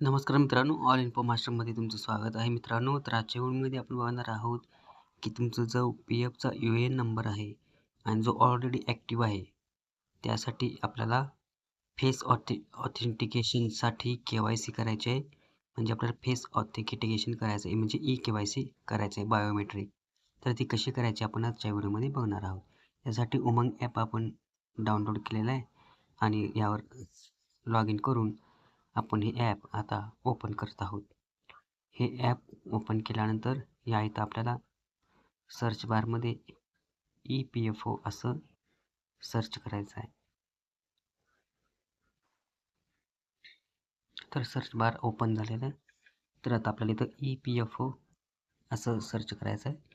नमस्कार मित्रांनो all info मास्टरमध्ये तुमचं स्वागत आहे. मित्रांनो तर आजच्या व्हिडिओमध्ये आपण बघणार आहोत की तुमचा जो पी एफचा यू एन नंबर आहे आणि जो ऑलरेडी ॲक्टिव्ह आहे त्यासाठी आपल्याला फेस ऑथि ऑथेंटिकेशनसाठी के वाय सी करायचे आहे. म्हणजे आपल्याला फेस ऑथेंटिकेशन करायचं आहे. म्हणजे ई के वाय सी करायचं आहे बायोमेट्रिक तर ती कशी करायची आपण आजच्या व्हिडिओमध्ये बघणार आहोत. यासाठी उमंग ॲप आपण डाउनलोड केलेला आहे. आणि यावर लॉग इन करून आपण हे ॲप आता ओपन करत आहोत. हे ॲप ओपन केल्यानंतर या इथं आपल्याला सर्च बारमध्ये ई पी एफ ओ असं सर्च करायचं आहे. तर सर्च बार ओपन झालेलं आहे. तर आता आपल्याला इथं ई पी एफ ओ असं सर्च करायचं आहे.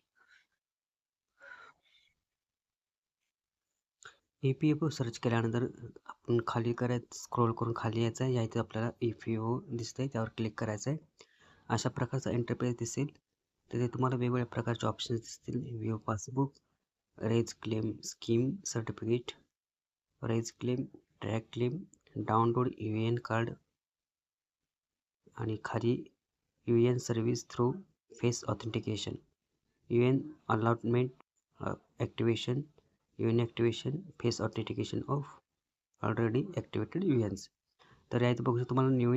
E P F O search केल्यानंतर आपण खाली करायचं स्क्रोल करून खाली यायचं आहे. या इथे आपल्याला ई पी ओ दिसतं आहे त्यावर क्लिक करायचं आहे अशा प्रकारचा इंटरप्रेस दिसेल. तिथे तुम्हाला वेगवेगळ्या प्रकारचे ऑप्शन्स दिसतील. View passbook raise claim scheme certificate raise claim track claim download U N card आणि खाली U N service through face authentication U N allotment activation U N activation face authentication of already activated U Ns तर या इथं बघू शकतो तुम्हाला you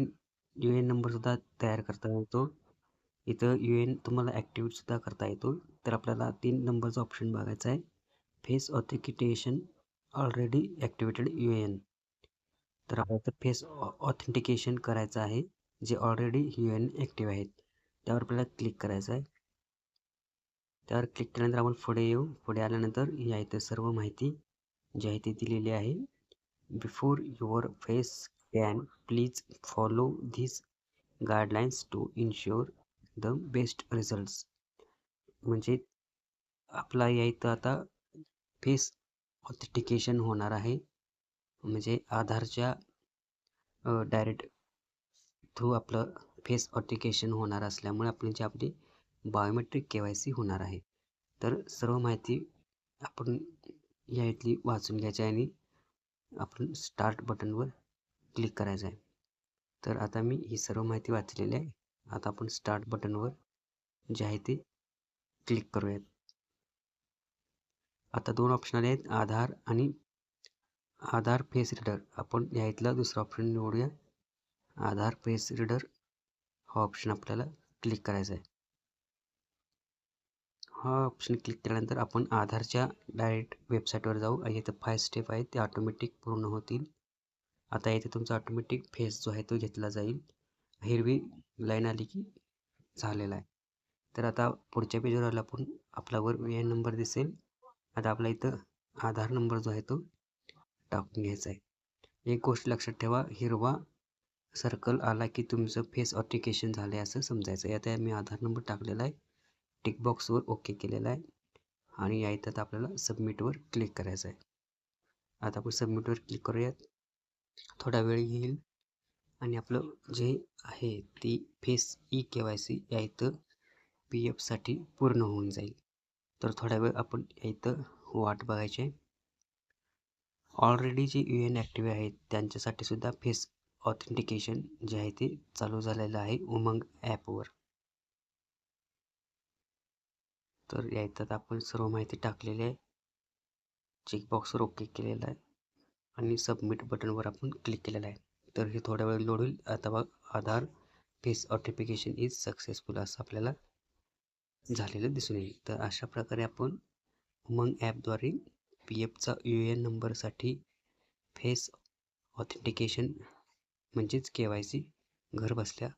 you N नंबरसुद्धा तयार करता येतो. इथं यू एन तुम्हाला ॲक्टिवेटसुद्धा करता येतो. तर आपल्याला तीन नंबरचा ऑप्शन बघायचा आहे. Face authentication already activated U N तर आपल्याला फेस ऑथेंटिकेशन करायचं आहे. जे ऑलरेडी यू एन ॲक्टिव्ह आहेत. त्यावर आपल्याला क्लिक करायचं आहे. त्यावर क्लिक केल्यानंतर आपण पुढे येऊ. पुढे आल्यानंतर या इथं सर्व माहिती जी आहे ती दिलेली आहे. Before your face can please follow this guidelines to ensure the best results म्हणजे आपला या इथं आता फेस ऑथेंटिकेशन होणार आहे. म्हणजे आधारच्या डायरेक्ट थ्रू आपलं फेस ऑथेंटिकेशन होणार असल्यामुळे आपली जी आपली बायोमेट्रिक के वाय सी होणार आहे. तर सर्व माहिती आपण या इथली वाचून घ्यायची आहे आणि आपण स्टार्ट बटनवर क्लिक करायचं आहे. तर आता मी ही सर्व माहिती वाचलेली आहे. आता आपण स्टार्ट बटनवर जे आहे ते क्लिक करूयात. आता दोन ऑप्शन आले आहेत आधार आणि आधार फेस रीडर आपण या इथला दुसरा ऑप्शन निवडूया. आधार फेस रीडर हा ऑप्शन आपल्याला क्लिक करायचा आहे. हा ऑप्शन क्लिक केल्यानंतर आपण आधारच्या डायरेक्ट वेबसाईटवर जाऊ. आणि इथं फाय स्टेप आहेत ते ऑटोमॅटिक पूर्ण होतील. आता इथे तुमचा ऑटोमॅटिक फेस जो आहे तो घेतला जाईल. हिरवी लाईन आली की झालेला आहे. तर आता पुढच्या पेजवर आला आपण आपल्यावर वी एन नंबर दिसेल. आता आपला इथं आधार नंबर जो आहे तो टाकून घ्यायचा आहे. एक गोष्ट लक्षात ठेवा हिरवा सर्कल आला की तुमचं फेस ऑटिकेशन झालं आहे असं समजायचं. आहे आता मी आधार नंबर टाकलेला आहे. टिकबॉक्सवर ओके केलेला आहे. आणि या इथं आपल्याला सबमिटवर क्लिक करायचं आहे. आता आपण सबमिटवर क्लिक करूयात. थोडा वेळ येईल. आणि आपलं जे आहे ती face E K Y C या इथं पी एफसाठी पूर्ण होऊन जाईल. तर थोडा वेळ आपण या इथं वाट बघायची आहे. ऑलरेडी जे यू एन ॲक्टिव्ह आहेत त्यांच्यासाठी सुद्धा फेस ऑथेंटिकेशन जे आहे ते चालू झालेलं आहे उमंग ॲपवर तर या इथं आपण सर्व माहिती टाकलेली आहे. चेकबॉक्सवर ओके केलेला आहे. आणि सबमिट बटनवर आपण क्लिक केलेलं आहे. तर हे थोड्या वेळ लोड होईल. आता बघ Aadhaar face authentication is successful असं आपल्याला झालेलं दिसून येईल. तर अशा प्रकारे आपण उमंग ॲपद्वारे पी एफचा यू एन नंबरसाठी फेस ऑथेंटिकेशन म्हणजेच के वाय सी घर बसल्या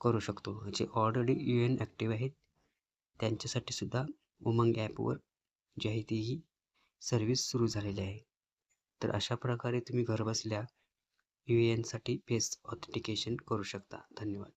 करू शकतो. जे ऑलरेडी यू एन ॲक्टिव्ह आहेत त्यांच्यासाठी सुद्धा उमंग ॲपवर जी आहे ती ही सर्विस सुरू झालेली आहे. तर अशा प्रकारे तुम्ही घरबसल्या यू एनसाठी फेस ऑथेंटिकेशन करू शकता. धन्यवाद.